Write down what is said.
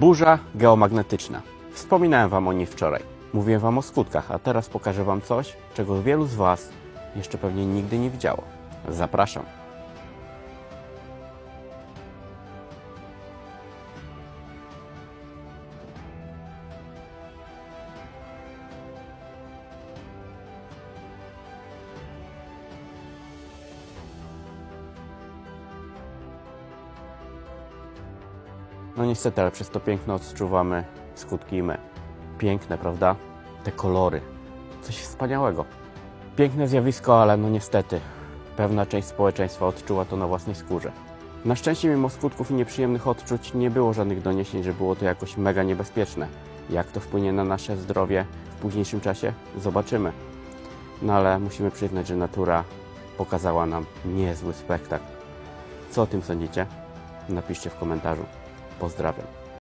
Burza geomagnetyczna. Wspominałem Wam o niej wczoraj. Mówiłem Wam o skutkach, a teraz pokażę Wam coś, czego wielu z Was jeszcze pewnie nigdy nie widziało. Zapraszam. No niestety, ale przez to piękno odczuwamy skutki i my. Piękne, prawda? Te kolory. Coś wspaniałego. Piękne zjawisko, ale no niestety, pewna część społeczeństwa odczuwa to na własnej skórze. Na szczęście, mimo skutków i nieprzyjemnych odczuć, nie było żadnych doniesień, że było to jakoś mega niebezpieczne. Jak to wpłynie na nasze zdrowie w późniejszym czasie? Zobaczymy. No ale musimy przyznać, że natura pokazała nam niezły spektakl. Co o tym sądzicie? Napiszcie w komentarzu. Pozdrawiam.